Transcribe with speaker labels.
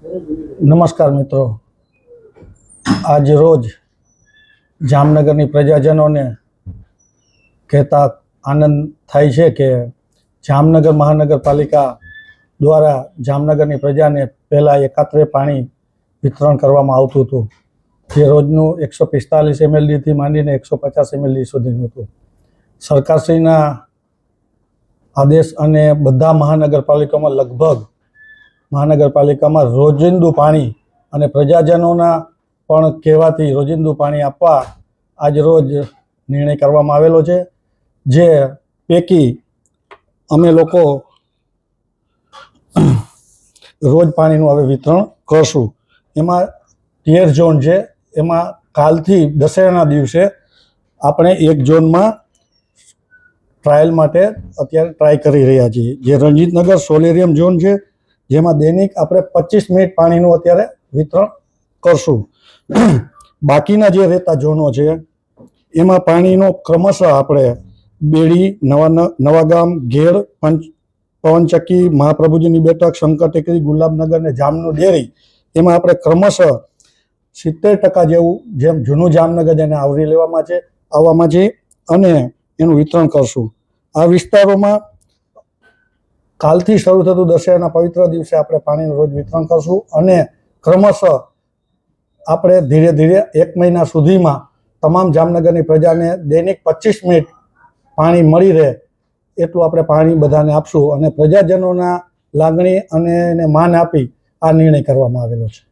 Speaker 1: નમસ્કાર મિત્રો. આજ રોજ જામનગરની પ્રજાજનોને કહેતા આનંદ થાય છે કે જામનગર મહાનગરપાલિકા દ્વારા જામનગરની પ્રજાને પહેલાં એકાત્રે પાણી વિતરણ કરવામાં આવતું હતું. જે રોજનું એકસો પિસ્તાલીસ એમએલડીથી માંડીને એકસો પચાસ એમએલડી સુધીનું હતું. સરકારશ્રીના આદેશ અને બધા મહાનગરપાલિકામાં લગભગ મહાનગરપાલિકામાં રોજિંદુ પાણી અને પ્રજાજનોના પણ કહેવાથી રોજિંદુ પાણી આપવા આજ રોજ નિર્ણય કરવામાં આવેલો છે, જે પૈકી અમે લોકો રોજ પાણીનું હવે વિતરણ કરશું. એમાં તેર ઝોન છે, એમાં કાલથી દશેરાના દિવસે આપણે એક ઝોનમાં ટ્રાયલ માટે અત્યારે ટ્રાય કરી રહ્યા છીએ. જે રણજીતનગર સોલેરિયમ ઝોન છે જેમાં દૈનિક આપણે પચીસ મિનિટ પાણીનું અત્યારે વિતરણ કરશું. બાકીના જે રહેતા ઝોનો છે, એમાં પાણીનો ક્રમશઃ આપણે બેડી, નવા નવાગામ ઘેડ પંચ, પવનચક્કી, મહાપ્રભુજીની બેઠક, શંકર ટેકરી, ગુલાબનગર ને જામનું ડેરી, એમાં આપણે ક્રમશઃ સિત્તેર ટકા જેવું જેમ જૂનું જામનગર જેને આવરી લેવામાં છે, આવવામાં છે અને એનું વિતરણ કરશું. આ વિસ્તારોમાં કાલથી શરૂ થતું દશેરાના પવિત્ર દિવસે આપણે પાણીનું રોજ વિતરણ કરશું અને ક્રમશઃ આપણે ધીરે ધીરે એક મહિના સુધીમાં તમામ જામનગરની પ્રજાને દૈનિક પચીસ મિનિટ પાણી મળી રહે એટલું આપણે પાણી બધાને આપશું અને પ્રજાજનોના લાગણી અને એને માન આપી આ નિર્ણય કરવામાં આવેલો છે.